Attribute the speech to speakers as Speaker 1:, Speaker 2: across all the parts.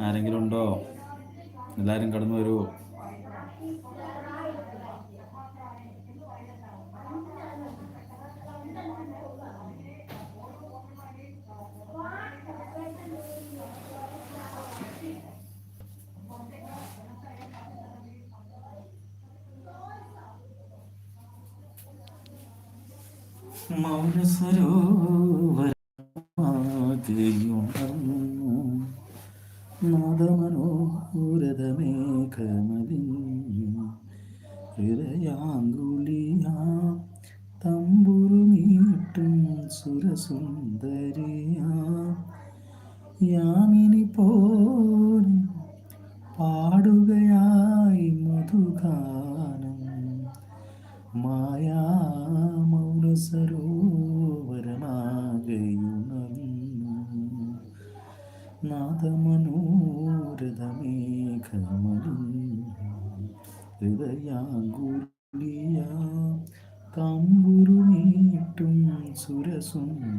Speaker 1: ആരെങ്കിലും ഉണ്ടോ? എല്ലാവരും കടന്നു വരൂ. മധുഗാനം മായാ മൗനസരോവരമാകെയുണർന്നു നാദമനോരഥമേഘമലിഞ്ഞു ഹൃദയാങ്കുലിയ തമ്പുരുമീട്ടും സുരസുന്ദരിയ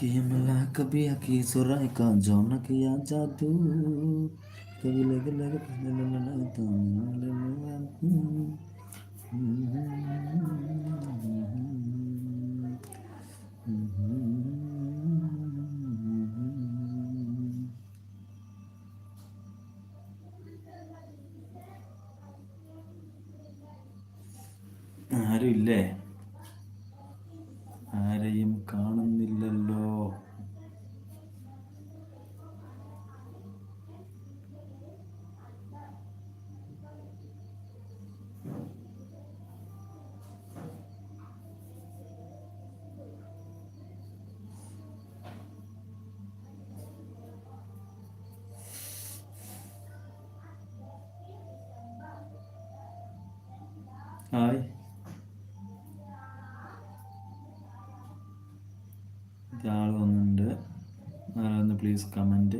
Speaker 1: किया मिला कभी की सुराय का जौन किया जादू कभी लग लग पहले लग लग ഹായ് ആൾ വന്നിട്ടുണ്ട്. ആരാന്ന് പ്ലീസ് കമന്റ്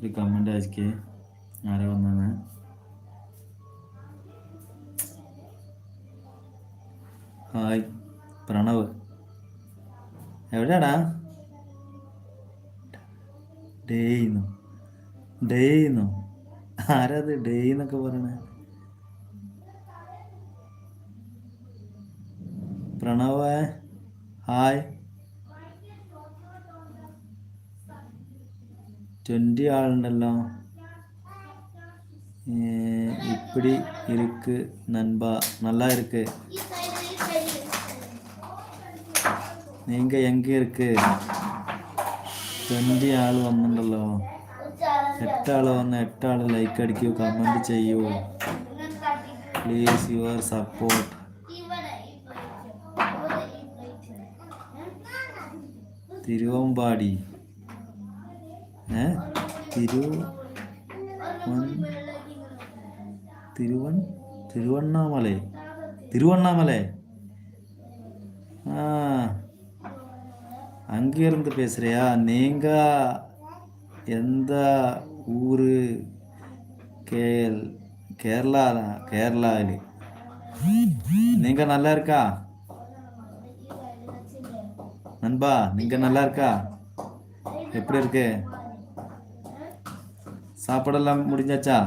Speaker 1: ഒരു കമന്റ് അയക്കേ ആരാ വന്നാണ് ഹായ് പ്രണവ്. എവിടെയാടാ? ഡേയ്ന്നോ. ഡേയ്ന്നോ. ആരാത് ഡേയ് എന്നൊക്കെ പറയണേ. பிரணவ ஹாய் ട്വൻറ്റി ആളുണ്ടല്ലോ ഇപ്പിടി ഇരിക്ക് നൻപ நல்லா இருக்கு நீங்கள் எங்கே இருக்கு ട്വൻറ്റി ആൾ വന്നിട്ടുണ്ടല്ലോ എട്ടാൾ വന്ന് എട്ടാൾ ലൈക്ക് അടിക്കൂ കമൻറ്റ് ചെയ്യൂ please your support Thiruvambadi. Thiru Thiruvan Thiruvannamalai. Thiruvannamalai. அங்கேருந்து பேசுகிறியா நீங்கள் எந்த ஊர்? கேள் கேரளா கேரளா நீங்கள் நல்லா இருக்கா? நண்பா நீங்க நல்லா இருக்கா எப்படி இருக்கு சாப்பாடெல்லாம் முடிஞ்சாச்சா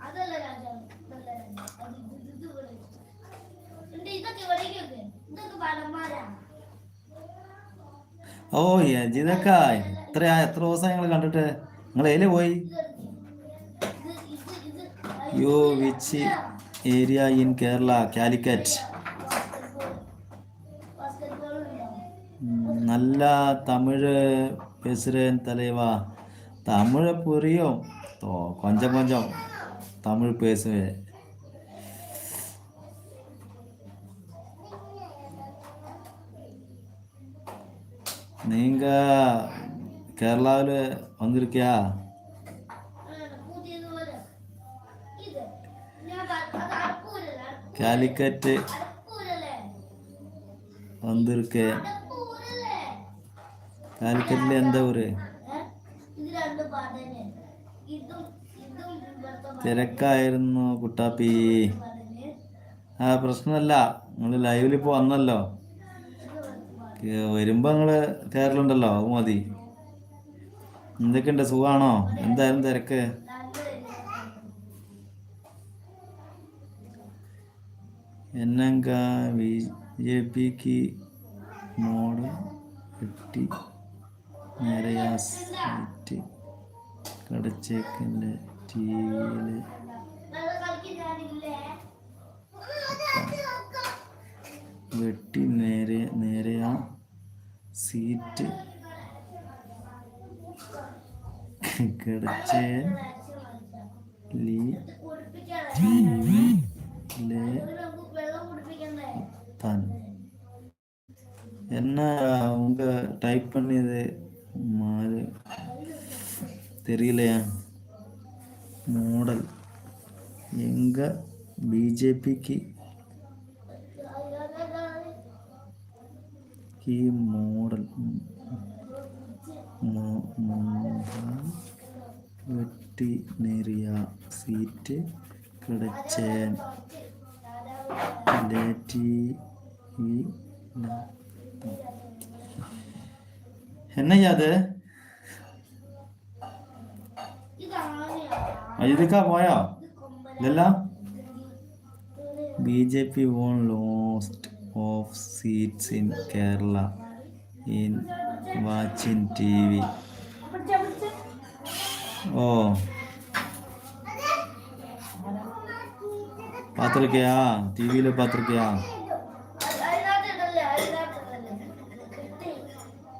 Speaker 2: അതല്ല രാജാവ് ഇതല്ല രാജാവ്. അത് ഇത് ഇത് ഇവിടെ വെച്ചു. എന്നിട്ട് ഇതൊക്കെ ഇവിടേക്ക് വെക്ക്. ഇതൊക്കെ പടന്മാരാ
Speaker 1: ഓ യജിതൊക്ക എത്ര എത്ര ദിവസം ഞങ്ങൾ കണ്ടിട്ട് നിങ്ങൾ എയില് പോയി
Speaker 2: ഇത് ഇത് ഇത്
Speaker 1: yo which area in Kerala Calicut
Speaker 2: basketball
Speaker 1: நல்ல தமிழ் பேசுகிறேன் தலைவா தமிழை புரியும் தோ- கொஞ்சம் கொஞ்சம் தமிழ் பேசுவேன் நீங்கள் கேரளாவில் வந்திருக்கியா
Speaker 2: പുതിയത് പോലെ ഇത് ഞാൻ അത് അടക്കൂലല്ലേ
Speaker 1: കാലിക്കറ്റ്
Speaker 2: അടക്കൂലല്ലേ
Speaker 1: വന്നിരിക്കേ
Speaker 2: അടക്കൂലല്ലേ
Speaker 1: കാലിക്കറ്റിൽ എന്താ ഊര്
Speaker 2: ഇത് രണ്ട് പാതനെ ഇതും ഇതും ഇവിടുത്തെ
Speaker 1: തിരക്കായിരുന്നു കുട്ടാപ്പി
Speaker 2: പാതനെ
Speaker 1: ആ പ്രശ്നമല്ല നിങ്ങൾ ലൈവിൽ ഇപ്പോൾ വന്നല്ലോ കേ- വരുമ്പോൾ നിങ്ങൾ കയറലുണ്ടല്ലോ അത് മതി എന്തൊക്കെയുണ്ട്? സുഖമാണോ എന്തായാലും തിരക്ക്. എന്നങ്ക ബി ജെ പിക്ക് മോഡ് കിട്ടി? നേരെയാ സീറ്റ് കടച്ചേക്കന്റെ ടി വിയിൽ
Speaker 2: നല്ല കളിക്കാനില്ലേ
Speaker 1: വെട്ടി നേരെ നേരെയാ സീറ്റ് കിടച്ച് ലീ ലേ தான் என்ன அவங்க டைப் பண்ணியது மாதிரி தெரியலையா மாடல் எங்க பிஜேபிக்கு கி மாடல் மாடல் നേറിയ സീറ്റ് കിടച്ചേൻ. എന്നയ്യാ അത് അജിതിക്ക പോയോ? ഇതല്ല B J P won lost of seats in Kerala in watching
Speaker 2: T V
Speaker 1: ഓ பார்த்துருக்கியா டிவியில் பார்த்துருக்கியா
Speaker 2: അതിനകത്തിട്ടല്ലേ അതിനകത്തിട്ടല്ലേ കിട്ടി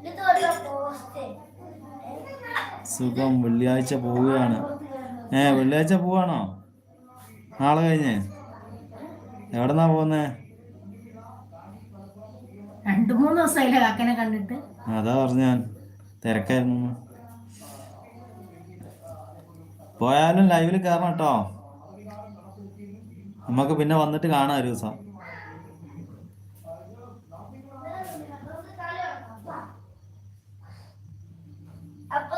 Speaker 2: ഇത് ഒരു പോസ്റ്റ്
Speaker 1: സുഖം വെള്ളിയാഴ്ച പോവുകയാണ് ഏ വെള്ളിയാഴ്ച പോവാണോ നാളെ കഴിഞ്ഞ് എവിടെന്നാ പോകുന്നേ
Speaker 3: രണ്ടു മൂന്ന് ദിവസമായില്ലേ കാക്കനെ കണ്ടിട്ട്
Speaker 1: അതാ പറഞ്ഞ ഞാൻ തിരക്കായിരുന്നു പോയാലും ലൈവിൽ കയറണം കേട്ടോ. നമുക്ക് പിന്നെ വന്നിട്ട് കാണാം ഒരു ദിവസം.
Speaker 2: അപ്പൊ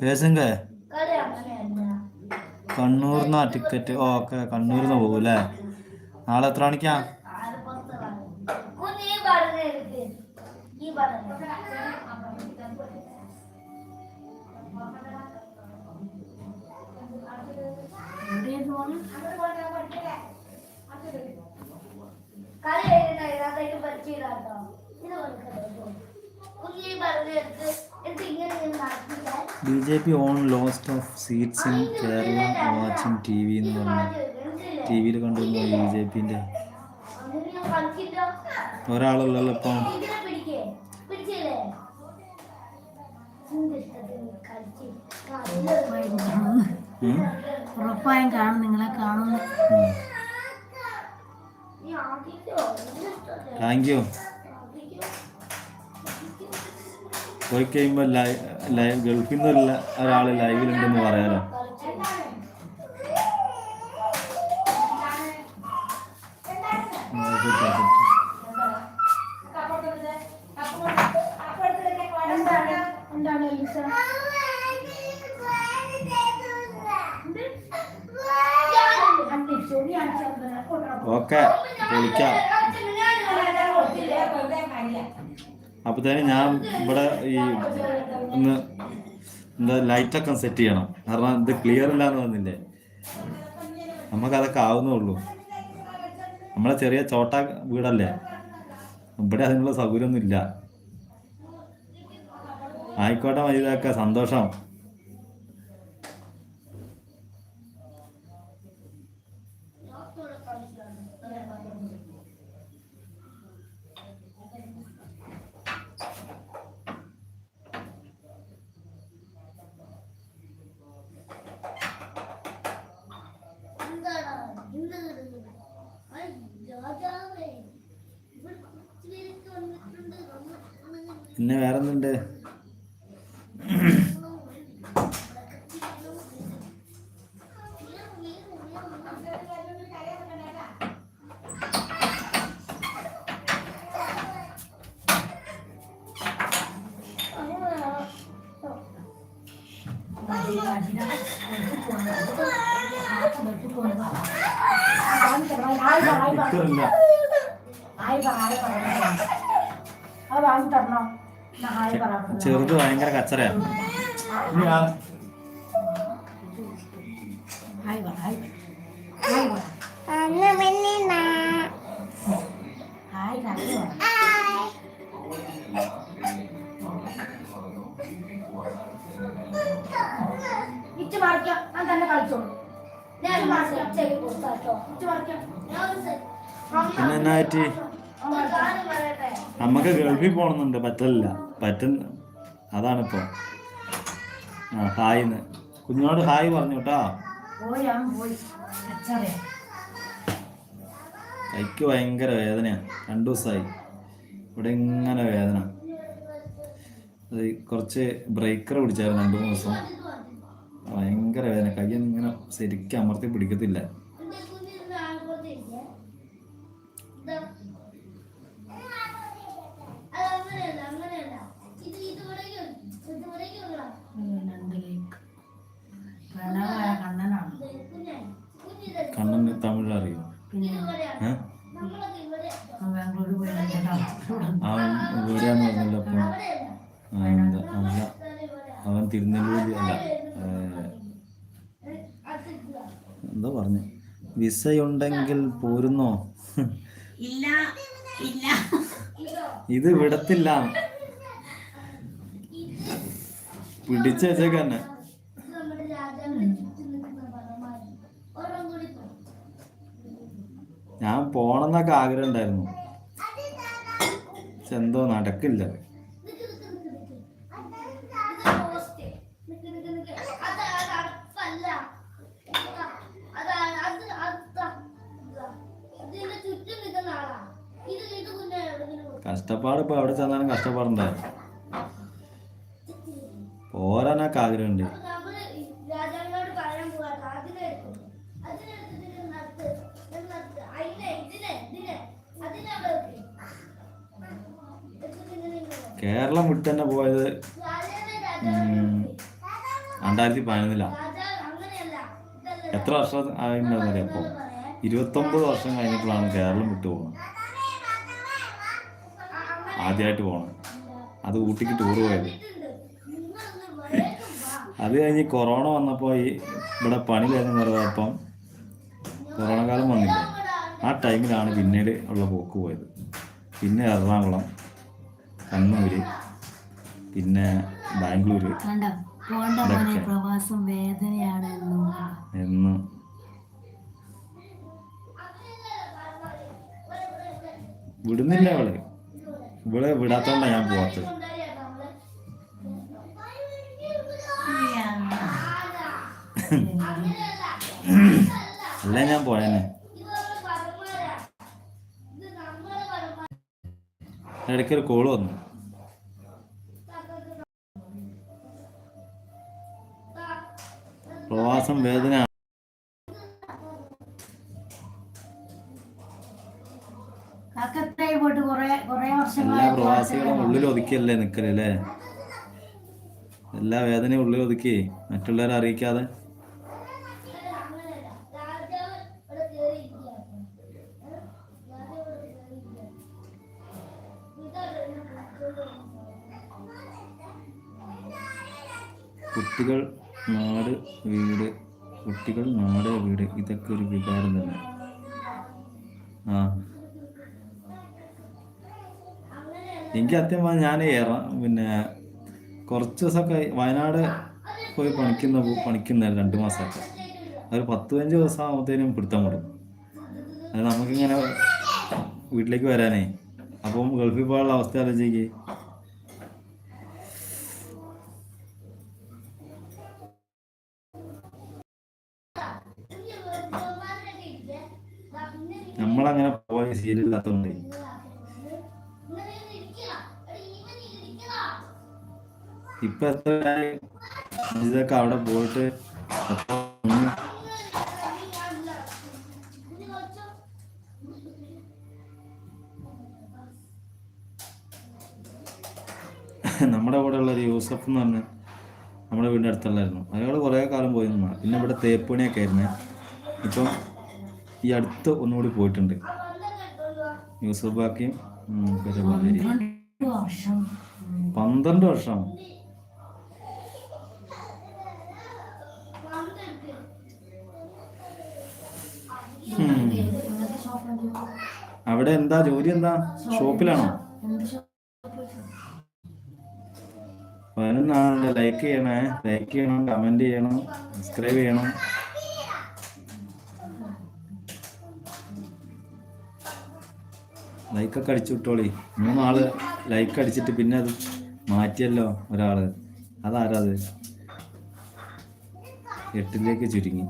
Speaker 1: പേസുങ്ക? കണ്ണൂർന്നാ ടിക്കറ്റ് ഓക്കെ കണ്ണൂർന്ന് പോകും അല്ലേ നാളെ എത്ര മണിക്കാ?
Speaker 2: കളി കഴിഞ്ഞിട്ട് അതിനകത്തേക്ക് പറ്റിയിടാട്ടോ ഇത് കൊടുക്കട്ടോ
Speaker 1: B J P on lost of seats in Kerala watching T V എന്ന് പറഞ്ഞു ടി വിയിൽ കണ്ടിരുന്നു ബി ജെ
Speaker 2: പിന്റെ.
Speaker 1: ഒരാളല്ലല്ലോ ഇപ്പം.
Speaker 3: ഉറപ്പായും കാണും നിങ്ങളെ കാണുന്നു
Speaker 1: താങ്ക് യു. പോയി കഴിയുമ്പോൾ ലൈ ലൈ ഗൾഫിൽ നിന്നുള്ള ഒരാൾ ലൈവിലുണ്ടെന്ന് പറയാലോ. അപ്പത്തേനും ഞാൻ ഇവിടെ ഈ ഒന്ന് എന്താ ലൈറ്റൊക്കെ സെറ്റ് ചെയ്യണം. കാരണം ഇത് ക്ലിയർ ഇല്ലാന്ന് വന്നില്ലേ നമുക്കതൊക്കെ ആവുന്നേ ഉള്ളൂ
Speaker 2: നമ്മളെ ചെറിയ ചോട്ട വീടല്ലേ? ഇവിടെ അതിനുള്ള സൗകര്യമൊന്നും ഇല്ല ആയിക്കോട്ടെ മതിയാക്ക സന്തോഷം. പിന്നെ വേറെന്തുണ്ട് ഇല്ല
Speaker 3: ഹായ് പറ ഹായ് പറ അത് വാങ്ങി തരണോ? എന്നാ ഹായ് പറ
Speaker 2: ചെറുത് ഭയങ്കര
Speaker 3: കച്ചറയാണ് ഇച്ച് മറിക്കാം. ഞാൻ തന്നെ കളിച്ചോളൂ.
Speaker 4: ഞാൻ മാസം ചെയ്ത് കൊടുത്താട്ടോ
Speaker 3: ഇച്ച് മറിക്കാം.
Speaker 4: ഞാൻ
Speaker 2: പിന്നെ
Speaker 4: എന്നാ പറയട്ടെ
Speaker 2: നമുക്ക് ഗൾഫിൽ പോകണമെന്നുണ്ട് പറ്റില്ല പറ്റുന്ന അതാണിപ്പോ. ആ ഹായിന്ന്. കുഞ്ഞോട് ഹായ് പറഞ്ഞു കേട്ടോ കൈക്ക് ഭയങ്കര വേദനയാണ് രണ്ടു ദിവസമായി ഇവിടെ ഇങ്ങനെ വേദന. അത് കുറച്ച് ബ്രേക്കർ പിടിച്ചായിരുന്നു രണ്ടു മൂന്ന് ദിവസം. ഭയങ്കര വേദന. കൈ ഇങ്ങനെ ശരിക്കും അമർത്തി പിടിക്കത്തില്ല.
Speaker 3: അവൻ
Speaker 2: തിരുനെല്ലൂർ അല്ല. എന്താ പറഞ്ഞു. വിസയുണ്ടെങ്കിൽ പോരുന്നോ?
Speaker 3: ഇല്ല ഇല്ല.
Speaker 4: ഇത്
Speaker 2: വിടത്തില്ല. പിടിച്ച
Speaker 4: വെച്ചേക്കന്നെ.
Speaker 2: ഞാൻ പോണെന്നൊക്കെ ആഗ്രഹം ഉണ്ടായിരുന്നു. പക്ഷെ എന്തോ നടക്കില്ല. കഷ്ടപ്പാട് ഇപ്പൊ എവിടെ ചെന്നാലും കഷ്ടപ്പാടുണ്ടാവും പോരാനൊക്കെ ആഗ്രഹമുണ്ട്. കേരളം വിട്ട് തന്നെ പോയത്. രണ്ടായിരത്തി
Speaker 4: പതിനൊന്നിലാണ്
Speaker 2: എത്ര വർഷം ആയിട്ടുണ്ടാവില്ല അപ്പോൾ ഇരുപത്തൊമ്പത് വർഷം കഴിഞ്ഞപ്പോഴാണ് കേരളം വിട്ടു പോകുന്നത് ആദ്യമായിട്ട് പോകണം അത് ഊട്ടിക്ക് ടൂർ പോയത്. അത് കഴിഞ്ഞ് കൊറോണ വന്നപ്പോൾ ഈ ഇവിടെ പണി കഴിഞ്ഞ് കുറവപ്പം കൊറോണ കാലം വന്നില്ല? ആ ടൈമിലാണ് പിന്നീട് ഉള്ള പോക്ക് പോയത്. പിന്നെ എറണാകുളം കണ്ണൂര് പിന്നെ
Speaker 3: ബാംഗ്ലൂർ പ്രവാസം വേദനയാണ് എന്ന്.
Speaker 2: വിടുന്നില്ല അവൾ. ഇവളെ വിടാത്തോണ്ടാ ഞാൻ പോവാത്തത് അല്ല ഞാൻ ഇടയ്ക്ക് ഇടയ്ക്കൊരു കോൾ വന്നു പ്രവാസം വേദന ഒതുക്കിയല്ലേ നിൽക്കലല്ലേ എല്ലാ വേദനയും ഉള്ളിൽ ഒതുക്കി മറ്റുള്ളവരെ അറിയിക്കാതെ. കുട്ടികൾ നാട് വീട് കുട്ടികൾ നാട് വീട്. ഇതൊക്കെ ഒരു വികാരം തന്നെ.
Speaker 1: ആ. എനിക്ക് സത്യം പറഞ്ഞാൽ ഞാൻ ഏറാം പിന്നെ കുറച്ച് ദിവസമൊക്കെ വയനാട് പോയി പണിക്കുന്ന പണിക്കുന്ന രണ്ട് മാസമൊക്കെ ഒരു പത്ത് പതിനഞ്ച് ദിവസം ആകുമ്പോഴത്തേനും പിടുത്തം കൊടുക്കും അത് നമുക്കിങ്ങനെ വീട്ടിലേക്ക് വരാനേ. അപ്പം ഗൾഫിൽ പോകാനുള്ള അവസ്ഥ ആലോചിക്കേ. നമ്മളങ്ങനെ പോയ ശീലമില്ലാത്തതുകൊണ്ട് ഇപ്പൊ ഇതൊക്കെ അവിടെ പോയിട്ട് നമ്മുടെ കൂടെ ഉള്ള ഒരു യൂസഫ് എന്ന് പറഞ്ഞ നമ്മുടെ വീടിന്റെ അടുത്തുള്ളായിരുന്നു. അയാൾ കുറേ കാലം പോയി നിന്നാ. പിന്നെ ഇവിടെ തേപ്പണിയൊക്കെ ആയിരുന്നു. ഇപ്പം ഈ അടുത്ത് ഒന്നുകൂടി പോയിട്ടുണ്ട്. യൂസഫ് ബാക്കിയും പന്ത്രണ്ട് വർഷം
Speaker 3: എന്ത് ഷോപ്പാണ്
Speaker 1: അവിടെ എന്താ? ജോലി എന്താ? ഷോപ്പിലാണോ? പതിനൊന്നാളുണ്ട് ലൈക്ക് ചെയ്യണേ. ലൈക്ക് ചെയ്യണം. കമന്റ് ചെയ്യണം. സബ്സ്ക്രൈബ് ചെയ്യണം. ലൈക്കൊക്കെ അടിച്ചു വിട്ടോളി. മൂന്നാൾ ലൈക്ക് അടിച്ചിട്ട് പിന്നെ അത് മാറ്റിയല്ലോ ഒരാൾ. അതാരാ അത്? എട്ടിലേക്ക് ചുരുങ്ങി.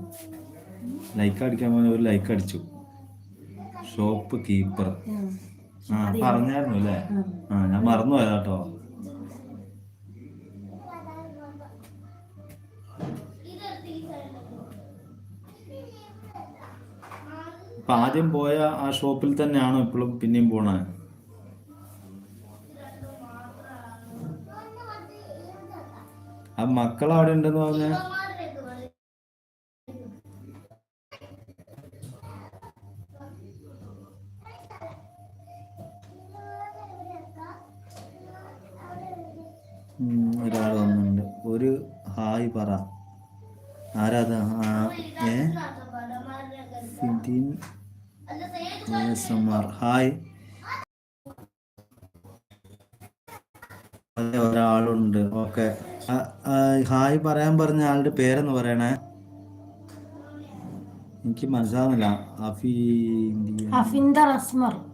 Speaker 1: ലൈക്ക് അടിക്കാൻ പോകുന്ന ഒരു ലൈക്ക് അടിച്ചു. Shopkeeper. ആ പറഞ്ഞായിരുന്നു അല്ലേ? ആ. ഞാൻ മറന്നു പോയതാ കേട്ടോ. അപ്പൊ ആദ്യം പോയ ആ ഷോപ്പിൽ തന്നെയാണോ ഇപ്പോഴും പിന്നെയും പോണേ? ആ മക്കൾ അവിടെ ഉണ്ടെന്ന് പറഞ്ഞ. ഒരാൾ വന്നിട്ടുണ്ട്. ഒരു ഹായ് പറ. ആരാധ ഏ. ഹായ്. ഒരാളുണ്ട്. ഓക്കെ. ഹായ് പറയാൻ പറഞ്ഞ ആളുടെ പേരെന്ന് പറയണേ? എനിക്ക് മനസ്സിലാവുന്നില്ല. അഫി
Speaker 3: അഫിന്ദർ
Speaker 1: Asmar.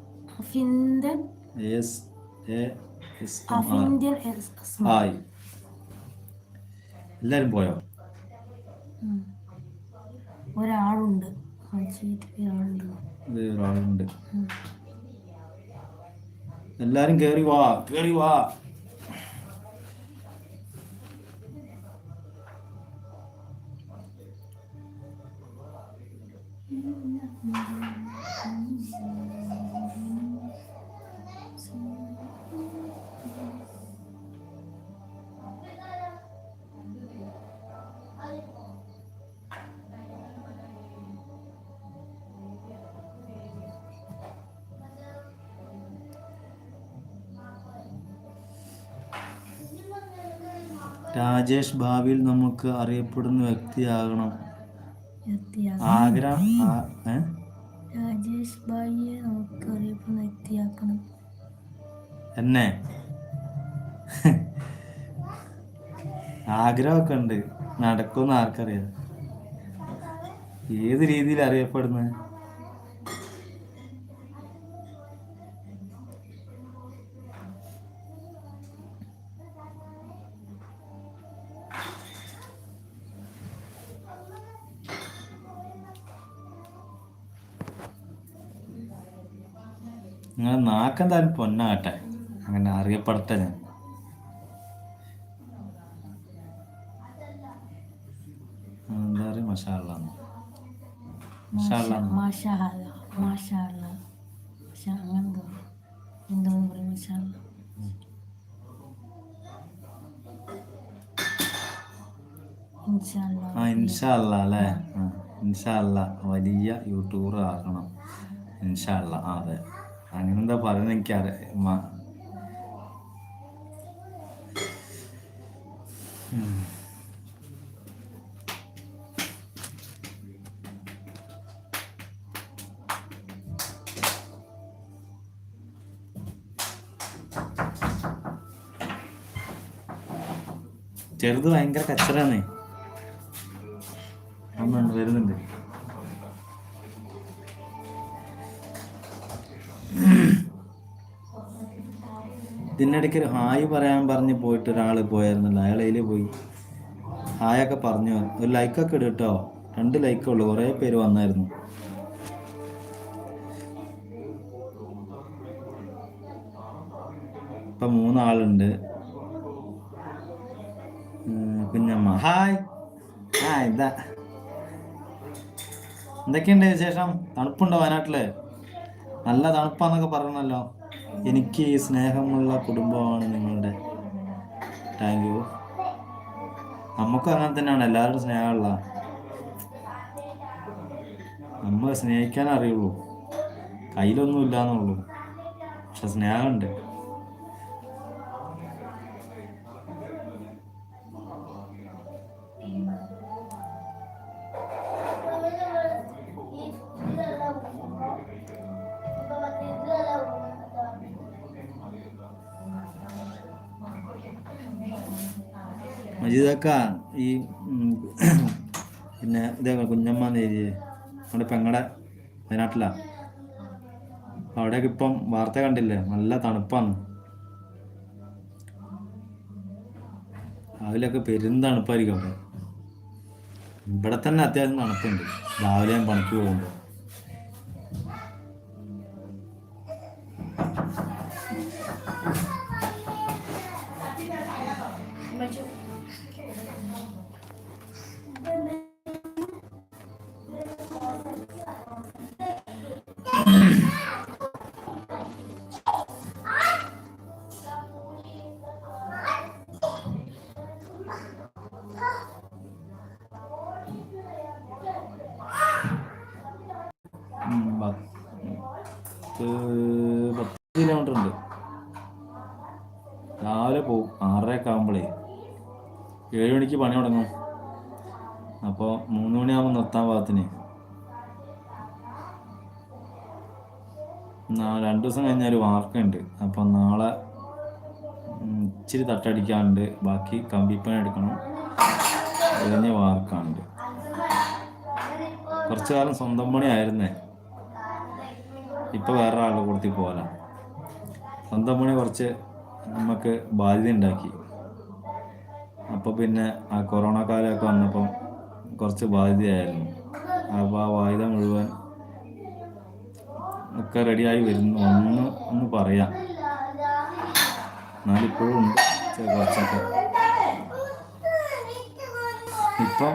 Speaker 1: S A
Speaker 3: S M Asmar
Speaker 1: hi എല്ലാരും പോയോ.
Speaker 3: ഒരാളുണ്ട്. ഒരാളുണ്ട്.
Speaker 1: എല്ലാരും കേറി വാ കേറി വാ. രാജേഷ് ഭാവിയിൽ നമുക്ക് അറിയപ്പെടുന്ന വ്യക്തിയാകണം. ആഗ്രഹം
Speaker 3: രാജേഷ് ഭായിയെ നമുക്ക് അറിയപ്പെടുന്ന വ്യക്തിയാക്കണം.
Speaker 1: എന്നെ? ആഗ്രഹമൊക്കെ ഉണ്ട്. നടക്കുമെന്ന് ആർക്കറിയാം. ഏത് രീതിയിൽ അറിയപ്പെടുന്നത്? നിങ്ങൾ നാക്കെന്തായാലും പൊന്നാകട്ടെ. അങ്ങനെ അറിയപ്പെടട്ടെ ഞാൻ. എന്താ പറയുക
Speaker 3: അല്ലേ? ഇൻഷാല്ല
Speaker 1: വലിയ യൂട്യൂബർ ആകണം ഇൻഷാല്ല അതെ. അങ്ങനെന്താ പറയുന്നത് എനിക്ക് ചെറുത് ഭയങ്കര കച്ചറാണ് വരുന്നുണ്ട്. ഇതിനിടയ്ക്ക് ഒരു ഹായ് പറയാൻ പറഞ്ഞ് പോയിട്ട് ഒരാൾ പോയായിരുന്നല്ലോ അയാൾ അതിൽ പോയി. ഹായൊക്കെ പറഞ്ഞു. ഒരു ലൈക്കൊക്കെ ഇടും കേട്ടോ രണ്ട് ലൈക്കേ ഉള്ളൂ. കുറേ പേര് വന്നായിരുന്നു. ഇപ്പം മൂന്നാളുണ്ട്. കുഞ്ഞമ്മ. ഹായ്. ആ ഇതാ. എന്തൊക്കെയുണ്ട് വിശേഷം? തണുപ്പുണ്ടോ വയനാട്ടിൽ? നല്ല തണുപ്പാന്നൊക്കെ പറഞ്ഞല്ലോ. എനിക്ക് സ്നേഹമുള്ള കുടുംബമാണ് നിങ്ങളുടെ. താങ്ക് യു നമുക്കും അങ്ങനെ തന്നെയാണ് എല്ലാവരും സ്നേഹമുള്ള. നമ്മൾ സ്നേഹിക്കാൻ അറിയുള്ളൂ. കയ്യിലൊന്നും ഇല്ലാന്നുള്ളൂ പക്ഷെ സ്നേഹമുണ്ട്. മജീദക്ക ഈ പിന്നെ ഇതേ കുഞ്ഞമ്മ നേരിയെ നമ്മുടെ പെങ്ങടെ വയനാട്ടിലാ. അപ്പൊ അവിടെയൊക്കെ ഇപ്പം വാർത്ത കണ്ടില്ലേ? നല്ല തണുപ്പാണ്. രാവിലെയൊക്കെ പെരും തണുപ്പായിരിക്കും അവിടെ. ഇവിടെ തന്നെ അത്യാവശ്യം തണുപ്പുണ്ട്. രാവിലെ ഞാൻ പണിക്ക് പോകുമ്പോൾ പത്ത് പത്ത് കിലോമീറ്റർ ഉണ്ട്. രാവിലെ പോവും ആറരയൊക്കെ ആകുമ്പോഴേ ഏഴ് മണിക്ക് പണി തുടങ്ങും. അപ്പോൾ മൂന്ന് മണിയാകുമ്പോൾ നിർത്താൻ പാകത്തിന്. രണ്ട് ദിവസം കഴിഞ്ഞാൽ വാർക്കുണ്ട്. അപ്പം നാളെ ഇച്ചിരി തട്ടടിക്കാനുണ്ട്. ബാക്കി കമ്പിപ്പണി എടുക്കണം. കഴിഞ്ഞ വാർക്കാനുണ്ട്. കുറച്ചു കാലം സ്വന്തം പണി ആയിരുന്നേ ഇപ്പൊ വേറെ ആളുടെ കൊടുത്തി പോല സ്വന്തം പണി കുറച്ച് നമുക്ക് ബാധ്യത ഉണ്ടാക്കി. അപ്പോൾ പിന്നെ ആ കൊറോണ കാലമൊക്കെ വന്നപ്പം കുറച്ച് ബാധ്യതയായിരുന്നു. അപ്പോൾ ആ വായുത മുഴുവൻ ഒക്കെ റെഡിയായി വരുന്നു. ഒന്ന് ഒന്ന് പറയാം. എന്നാലിപ്പോഴും ഉണ്ട് കുറച്ചൊക്കെ. ഇപ്പം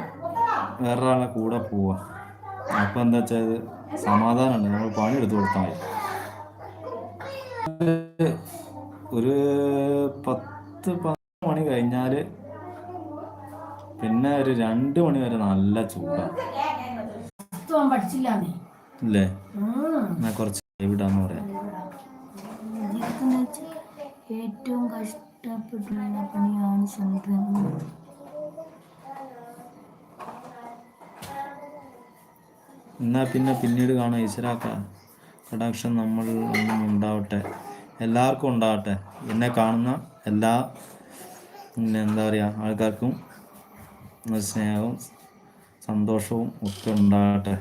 Speaker 1: വേറൊരാളെ കൂടെ പോവാം. അപ്പം എന്താ വെച്ചാൽ സമാധാനമുണ്ട്. നമ്മൾ പണി എടുത്തു കൊടുത്താൽ മതി. ഒരു പത്ത് പത്ത് മണി കഴിഞ്ഞാൽ പിന്നെ ഒരു രണ്ട് മണി വരെ നല്ല ചൂടാണ് ഇല്ലേ. എന്നാ കുറച്ച് എവിടാന്ന് പറയാം.
Speaker 2: ഏറ്റവും കഷ്ടപ്പെട്ടുള്ള പണിയാണ് സ്വന്തം
Speaker 1: എന്നാ പിന്നെ പിന്നീട് കാണാം ഈശ്വരാക്ക. കടാക്ഷം നമ്മൾ ഒന്നും ഉണ്ടാവട്ടെ. എല്ലാവർക്കും ഉണ്ടാവട്ടെ. എന്നെ കാണുന്ന എല്ലാ പിന്നെ എന്താ പറയുക ആൾക്കാർക്കും സ്നേഹവും സന്തോഷവും ഒക്കെ ഉണ്ടാകട്ടെ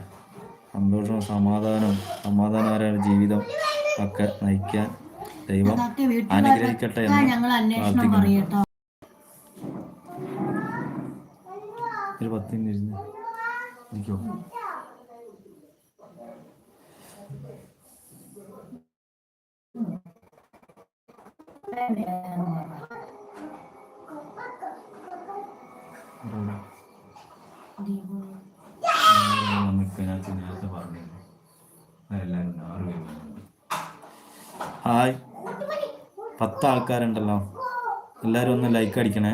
Speaker 1: സന്തോഷവും സമാധാനവും സമാധാനപരമായ ജീവിതം ഒക്കെ നയിക്കാൻ ദൈവം അനുഗ്രഹിക്കട്ടെ എന്ന് പ്രാർത്ഥിക്കുന്നു.
Speaker 2: പറയട്ടോ
Speaker 1: ഒരു പത്ത് മിനിറ്റ് ഇരുന്ന് ഇരിക്കോ വന്നിട്ട് നേരത്തെ പറഞ്ഞിരുന്നു എല്ലാവരും ആറ് പേര് വരുന്നുണ്ട്. ഹായ്. പത്ത് ആൾക്കാരുണ്ടല്ലോ എല്ലാവരും ഒന്ന് ലൈക്ക് അടിക്കണേ.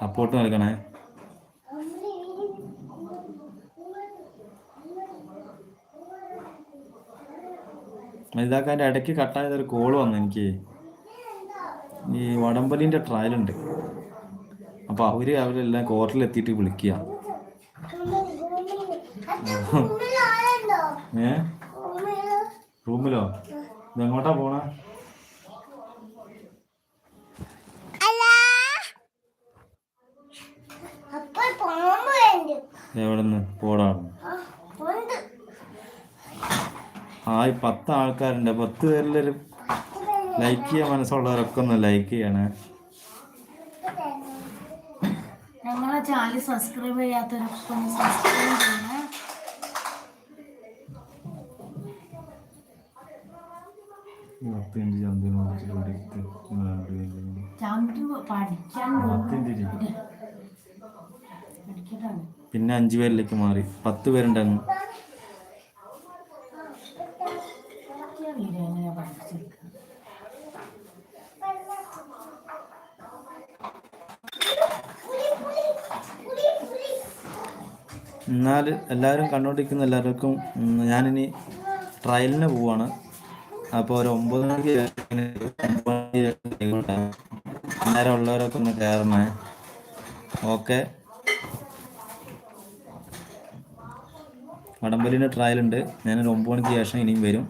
Speaker 1: സപ്പോർട്ട് നൽകണേ. ഇതാക്കാൻ ഇടയ്ക്ക് കട്ടായതൊരു കോൾ വന്നു എനിക്ക്. ഈ ട്രയൽ ട്രയലുണ്ട് അപ്പോൾ അവർ അവരെല്ലാം കോർട്ടിലെത്തിയിട്ട് വിളിക്കുക ഏ? റൂമിലോ? ഇതെങ്ങോട്ടാ പോണ? എവിടെന്ന്? പോടാണ് ആയി പത്ത് ആൾക്കാരുണ്ട് പത്ത് പേരിലൊരു ലൈക്ക് ചെയ്യാൻ മനസ്സുള്ളവരൊക്കെ ഒന്ന് ലൈക്ക് ചെയ്യണേ.
Speaker 3: ഞങ്ങളെ ചാനൽ സബ്സ്ക്രൈബ് ചെയ്യാത്തവരൊക്കെ ഒന്ന് സബ്സ്ക്രൈബ് ചെയ്യണേ.
Speaker 1: ഇരുപത്തിയഞ്ച് ചന്തിനോട്
Speaker 3: ചന്തു പഠിക്കാൻ പഠിക്കട്ടാണ്
Speaker 1: പിന്നെ അഞ്ചു പേരിലേക്ക് മാറി. പത്ത് പേരുണ്ടായിരുന്നു എന്നാൽ എല്ലാവരും കണ്ടുകൊണ്ടിരിക്കുന്ന എല്ലാവർക്കും ഞാനിനി ട്രയലിന് പോവാണ്. അപ്പോൾ ഒരു ഒമ്പത് മണിക്ക് അന്നേരം ഉള്ളവരൊക്കെ ഒന്ന് കയറണേ ഓക്കെ. ട്രയൽ ഉണ്ട്. ഞാനൊരു ഒമ്പത് മണിക്ക് ശേഷം ഇനിയും വരും.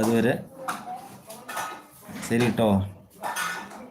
Speaker 1: അതുവരെ ശരി കേട്ടോ